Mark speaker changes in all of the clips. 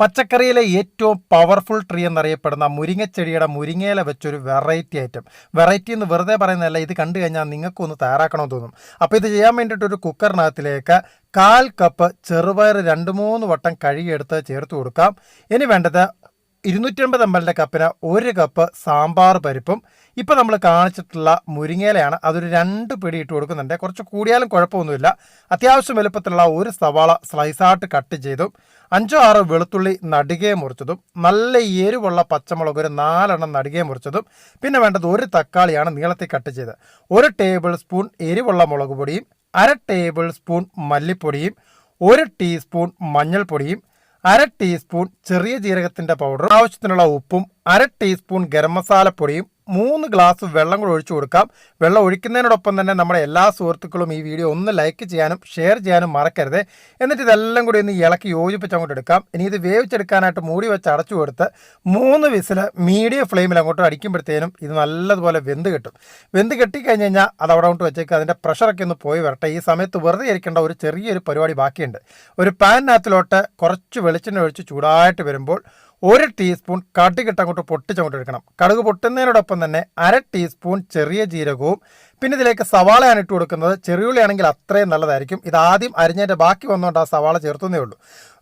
Speaker 1: പച്ചക്കറിയിലെ ഏറ്റവും powerful tree എന്നറിയപ്പെടുന്ന മുരിങ്ങച്ചെടിയുടെ മുരിങ്ങയില വെച്ചൊരു വെറൈറ്റി ഐറ്റം വെറൈറ്റി എന്ന് വെറുതെ പറയുന്നതല്ല ഇത് കണ്ടു കഴിഞ്ഞാൽ നിങ്ങൾക്കൊന്ന് തയ്യാറാക്കണമെന്ന് തോന്നും. അപ്പോൾ ഇത് ചെയ്യാൻ വേണ്ടിയിട്ട് ഒരു കുക്കറിനകത്തിലേക്ക് കാൽ കപ്പ് ചെറുപയർ രണ്ട് മൂന്ന് വട്ടം കഴുകിയെടുത്ത് ചേർത്ത് കൊടുക്കാം. ഇനി വേണ്ടത് ഇരുന്നൂറ്റമ്പത് എം എല്ലിന്റെ കപ്പിന് ഒരു കപ്പ് സാമ്പാർ പരിപ്പും ഇപ്പോൾ നമ്മൾ കാണിച്ചിട്ടുള്ള മുരിങ്ങയിലയാണ്. അതൊരു രണ്ട് പിടി ഇട്ട് കൊടുക്കുന്നുണ്ട്. കുറച്ച് കൂടിയാലും കുഴപ്പമൊന്നുമില്ല. അത്യാവശ്യം വലുപ്പത്തിലുള്ള ഒരു സവാള സ്ലൈസായിട്ട് കട്ട് ചെയ്തും അഞ്ചോ ആറോ വെളുത്തുള്ളി നടുകയെ മുറിച്ചതും നല്ല എരിവുള്ള പച്ചമുളക് ഒരു നാലെണ്ണം നടുകയെ മുറിച്ചതും പിന്നെ വേണ്ടത് ഒരു തക്കാളിയാണ് നീളത്തിൽ കട്ട് ചെയ്ത് ഒരു ടേബിൾ സ്പൂൺ എരിവുള്ള മുളക് പൊടിയും അര ടേബിൾ സ്പൂൺ മല്ലിപ്പൊടിയും ഒരു ടീസ്പൂൺ മഞ്ഞൾപ്പൊടിയും അര ടീസ്പൂൺ ചെറിയ ജീരകത്തിന്റെ പൗഡർ ആവശ്യത്തിനുള്ള ഉപ്പും അര ടീസ്പൂൺ ഗരം മസാലപ്പൊടിയും മൂന്ന് ഗ്ലാസ് വെള്ളം കൂടെ ഒഴിച്ചു കൊടുക്കാം. വെള്ളം ഒഴിക്കുന്നതിനോടൊപ്പം തന്നെ നമ്മുടെ എല്ലാ സുഹൃത്തുക്കളും ഈ വീഡിയോ ഒന്ന് ലൈക്ക് ചെയ്യാനും ഷെയർ ചെയ്യാനും മറക്കരുത്. എന്നിട്ട് ഇതെല്ലാം കൂടി ഒന്ന് ഇളക്കി യോജിപ്പിച്ച് അങ്ങോട്ട് എടുക്കാം. ഇനി ഇത് വേവിച്ചെടുക്കാനായിട്ട് മൂടി വെച്ച് അടച്ചു കൊടുത്ത് മൂന്ന് വിസിൽ മീഡിയം ഫ്ലെയിമിൽ അങ്ങോട്ട് അടിക്കുമ്പോഴത്തേനും ഇത് നല്ലതുപോലെ വെന്ത് കിട്ടും. വെന്ത് കെട്ടിക്കഴിഞ്ഞ് കഴിഞ്ഞാൽ അത് അവിടെ കൊണ്ട് വെച്ചേക്ക്. അതിന്റെ പ്രഷറൊക്കെ ഒന്ന് പോയി വരട്ടെ. ഈ സമയത്ത് വെറുതെ ഇരിക്കേണ്ട ഒരു ചെറിയൊരു പരിപാടി ബാക്കിയുണ്ട്. ഒരു പാനിനകത്തിലോട്ട് കുറച്ച് വെളിച്ചെണ്ണ ഒഴിച്ച് ചൂടായിട്ട് വരുമ്പോൾ ഒരു ടീസ്പൂൺ കടുകിട്ട് അങ്ങോട്ട് പൊട്ടിച്ചങ്ങോട്ട് എടുക്കണം കടുക് പൊട്ടുന്നതിനോടൊപ്പം തന്നെ അര ടീസ്പൂൺ ചെറിയ ജീരകവും പിന്നെ ഇതിലേക്ക് സവാളയാണ് ഇട്ട് കൊടുക്കുന്നത്. ചെറിയുള്ളിയാണെങ്കിൽ അത്രയും നല്ലതായിരിക്കും. ഇത് ആദ്യം അരിഞ്ഞതിന്റെ ബാക്കി വന്നുകൊണ്ട് ആ സവാള ചേർത്തുന്നേ ഉള്ളൂ.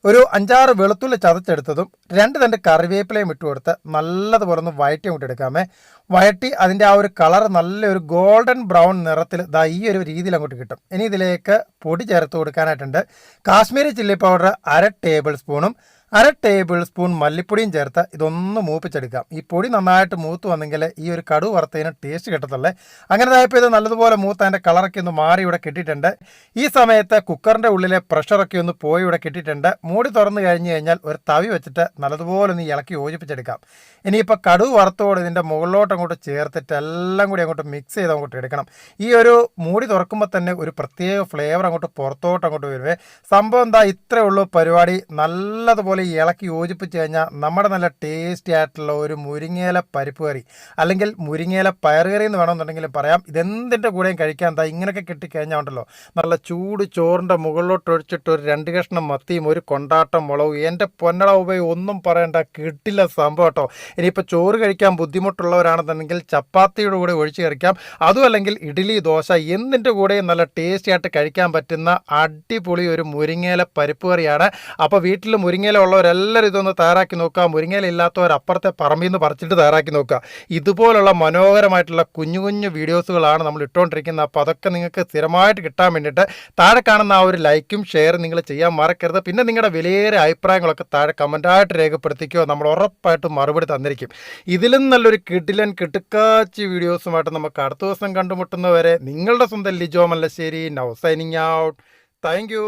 Speaker 1: ഒരു അഞ്ചാറ് വെളുത്തുള്ളി ചതച്ചെടുത്തതും രണ്ട് തന്റെ കറിവേപ്പിലയും ഇട്ട് കൊടുത്ത് നല്ലതുപോലെ ഒന്ന് വയറ്റി അങ്ങോട്ട് എടുക്കാമേ. വയറ്റി അതിന്റെ ആ ഒരു കളർ നല്ലൊരു ഗോൾഡൻ ബ്രൗൺ നിറത്തിൽ ദാ ഈ ഒരു രീതിയിൽ അങ്ങോട്ട് കിട്ടും. ഇനി ഇതിലേക്ക് പൊടി ചേർത്ത് കൊടുക്കാനായിട്ടുണ്ട്. കാശ്മീരി ചില്ലി പൗഡർ അര ടേബിൾ സ്പൂണും അര ടേബിൾ സ്പൂൺ മല്ലിപ്പൊടിയും ചേർത്ത് ഇതൊന്ന് മൂപ്പിച്ചെടുക്കാം. ഈ പൊടി നന്നായിട്ട് മൂത്ത് വന്നെങ്കിൽ ഈ ഒരു കടു വറുത്തതിന് ടേസ്റ്റ് കിട്ടത്തുള്ളേ. അങ്ങനെ ആയപ്പോൾ ഇത് നല്ലതുപോലെ മൂത്ത് അതിന്റെ കളറൊക്കെ ഒന്ന് മാറി ഇവിടെ കിട്ടിയിട്ടുണ്ട്. ഈ സമയത്ത് കുക്കറിന്റെ ഉള്ളിലെ പ്രഷറൊക്കെ ഒന്ന് പോയി ഇവിടെ കിട്ടിയിട്ടുണ്ട്. മൂടി തുറന്നു കഴിഞ്ഞ് കഴിഞ്ഞാൽ ഒരു തവി വെച്ചിട്ട് നല്ലതുപോലെ ഒന്ന് ഇളക്കി യോജിപ്പിച്ചെടുക്കാം. ഇനിയിപ്പോൾ കടു വറുത്തോട് ഇതിന്റെ മുകളിലോട്ട് അങ്ങോട്ട് ചേർത്തിട്ട് എല്ലാം കൂടി അങ്ങോട്ട് മിക്സ് ചെയ്ത് അങ്ങോട്ട് എടുക്കണം. ഈ ഒരു മൂടി തുറക്കുമ്പോൾ തന്നെ ഒരു പ്രത്യേക ഫ്ലേവർ അങ്ങോട്ട് പുറത്തോട്ട് അങ്ങോട്ട് വരുവേ. സംഭവം എന്താ? ഇത്രേ ഉള്ളൂ പരിപാടി. നല്ലതുപോലെ ഇളക്കി യോജിപ്പിച്ച് കഴിഞ്ഞാൽ നമ്മുടെ നല്ല ടേസ്റ്റി ആയിട്ടുള്ള ഒരു മുരിങ്ങയില പരിപ്പ് കറി അല്ലെങ്കിൽ മുരിങ്ങയില പയറുകറി എന്ന് വേണമെന്നുണ്ടെങ്കിൽ പറയാം. ഇതെന്തിന്റെ കൂടെയും കഴിക്കാൻ എന്താ ഇങ്ങനെയൊക്കെ കിട്ടിക്കഴിഞ്ഞാൽ ഉണ്ടല്ലോ. നല്ല ചൂട് ചോറിന്റെ മുകളിലോട്ട് ഒഴിച്ചിട്ട് ഒരു രണ്ട് കഷ്ണം മത്തിയും ഒരു കൊണ്ടാട്ടം മുളകും എന്റെ പൊന്നട ഉപയോഗം ഒന്നും പറയണ്ട കിട്ടില്ല സംഭവം കേട്ടോ. ഇനിയിപ്പോൾ ചോറ് കഴിക്കാൻ ബുദ്ധിമുട്ടുള്ളവരാണെന്നുണ്ടെങ്കിൽ ചപ്പാത്തിയുടെ കൂടെ ഒഴിച്ച് കഴിക്കാം. അതും അല്ലെങ്കിൽ ഇഡ്ഡലി ദോശ എന്തിന്റെ കൂടെയും നല്ല ടേസ്റ്റി ആയിട്ട് കഴിക്കാൻ പറ്റുന്ന അടിപൊളി ഒരു മുരിങ്ങയില പരിപ്പ് കറിയാണ്. അപ്പോൾ വീട്ടിൽ മുരിങ്ങയില ഉള്ളവരെല്ലാവരും ഇതൊന്ന് തയ്യാറാക്കി നോക്കുക. മുരിങ്ങയിലില്ലാത്തവരപ്പുറത്തെ പറമ്പിൽ നിന്ന് പറിച്ചിട്ട് തയ്യാറാക്കി നോക്കുക. ഇതുപോലുള്ള മനോഹരമായിട്ടുള്ള കുഞ്ഞു കുഞ്ഞു വീഡിയോസുകളാണ് നമ്മൾ ഇട്ടുകൊണ്ടിരിക്കുന്നത്. അപ്പോൾ അതൊക്കെ നിങ്ങൾക്ക് സ്ഥിരമായിട്ട് കിട്ടാൻ വേണ്ടിയിട്ട് താഴെ കാണുന്ന ആ ഒരു ലൈക്കും ഷെയറും നിങ്ങൾ ചെയ്യാൻ മറക്കരുത്. പിന്നെ നിങ്ങളുടെ വിലയേറെ അഭിപ്രായങ്ങളൊക്കെ താഴെ കമന്റായിട്ട് രേഖപ്പെടുത്തിക്കോ. നമ്മൾ ഉറപ്പായിട്ടും മറുപടി തന്നിരിക്കും. ഇതിലും നല്ലൊരു കിടിലൻ കിട്ടുക്കാച്ചി വീഡിയോസുമായിട്ട് നമുക്ക് അടുത്ത ദിവസം കണ്ടുമുട്ടുന്നവരെ നിങ്ങളുടെ സ്വന്തം Lijo Mallassery. Now signing out. Thank